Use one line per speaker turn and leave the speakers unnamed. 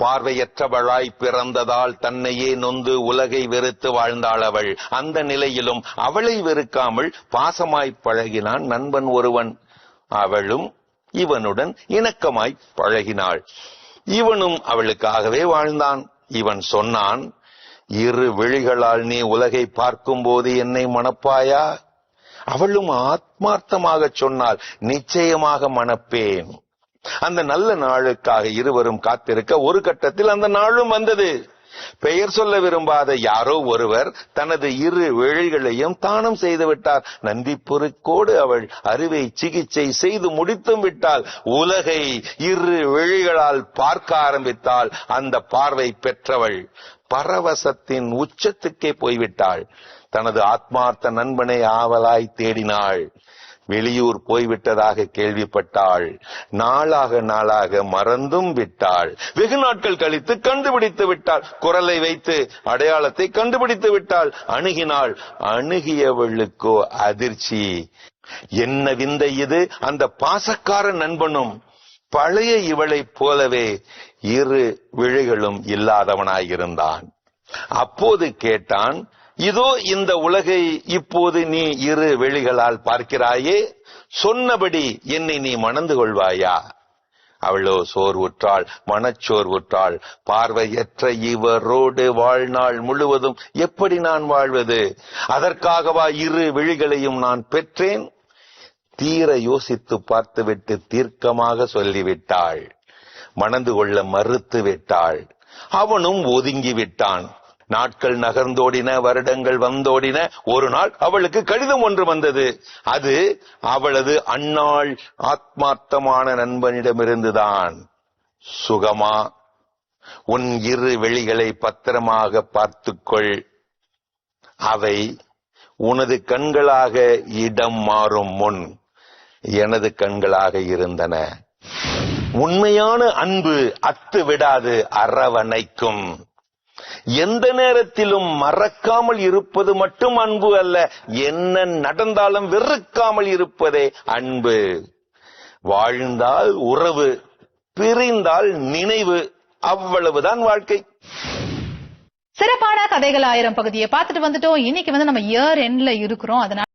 பார்வையற்றவளாய் பிறந்ததால் தன்னையே நொந்து உலகை வெறுத்து வாழ்ந்தாள் அவள் அந்த நிலையிலும் அவளை வெறுக்காமல் பாசமாய் பழகினான் நண்பன் ஒருவன். அவளும் இவனுடன் இணக்கமாய் பழகினாள். இவனும் அவளுக்காகவே வாழ்ந்தான். இவன் சொன்னான் இரு விழிகளால் நீ உலகை பார்க்கும்போது என்னை மணப்பாயா? அவளும் ஆத்மார்த்தமாக சொன்னால் நிச்சயமாக மணப்பேன். அந்த நல்ல நாளுக்காக இருவரும் காத்திருக்க ஒரு கட்டத்தில் அந்த நாளும் வந்தது. பெயர் சொல்ல விரும்பாத யாரோ ஒருவர் தனது இரு விழிகளையும் தானம் செய்து விட்டார். நந்தி பொறுக்கோடு அவள் அறுவை சிகிச்சை செய்து முடித்தும் விட்டால் உலகை இரு விழிகளால் பார்க்க ஆரம்பித்தால் அந்த பார்வை பெற்றவள் பரவசத்தின் உச்சத்துக்கே போய்விட்டாள். தனது ஆத்மார்த்த நண்பனை ஆவலாய் தேடினாள். வெளியூர் போய்விட்டதாக கேள்விப்பட்டாள். நாளாக நாளாக மறந்தும் விட்டாள். வெகு நாட்கள் கழித்து கண்டுபிடித்து விட்டாள். குரலை வைத்து அடையாளத்தை கண்டுபிடித்து விட்டாள். அணுகினாள். அணுகியவளுக்கோ அதிர்ச்சி. என்ன விந்தை இது? அந்த பாசக்கார நண்பனும் பழைய இவளைப் போலவே இரு விழிகளும் இல்லாதவனாயிருந்தான். அப்போது கேட்டான் இதோ இந்த உலகை இப்போது நீ இரு வெளிகளால் பார்க்கிறாயே சொன்னபடி என்னை நீ மணந்து கொள்வாயா? அவளோ சோர்வுற்றாள் மனச்சோர்வுற்றாள் பார்வையற்ற இவரோடு வாழ்நாள் முழுவதும் எப்படி நான் வாழ்வது? அதற்காகவா இரு விழிகளையும் நான் பெற்றேன்? தீர யோசித்து பார்த்துவிட்டு தீர்க்கமாக சொல்லிவிட்டாள். மணந்து கொள்ள மறுத்து விட்டாள் அவனும் ஒதுங்கி விட்டான் நாட்கள் நகர்ந்தோடின வருடங்கள் வந்தோடின ஒரு நாள் அவளுக்கு கடிதம் ஒன்று வந்தது. அது அவளது அந்நாள் ஆத்மார்த்தமான நண்பனிடமிருந்துதான். சுகமா? உன் இரு வெளிகளை பத்திரமாக பார்த்துக்கொள். அவை உனது கண்களாக இடம் மாறும் முன் எனது கண்களாக இருந்தன. உண்மையான அன்பு அத்து விடாது அரவணைக்கும். எந்த நேரத்திலும் மறக்காமல் இருப்பது மட்டும் அன்பு அல்ல. என்ன நடந்தாலும் வெறுக்காமல் இருப்பதே அன்பு. வாழ்ந்தால் உறவு பிரிந்தால் நினைவு. அவ்வளவுதான் வாழ்க்கை.
சிறப்பான கதைகள் ஆயிரம் பகுதியை பார்த்துட்டு வந்துட்டோம். இன்னைக்கு வந்து நம்ம இயர் எண்ட்ல இருக்கிறோம். அதனால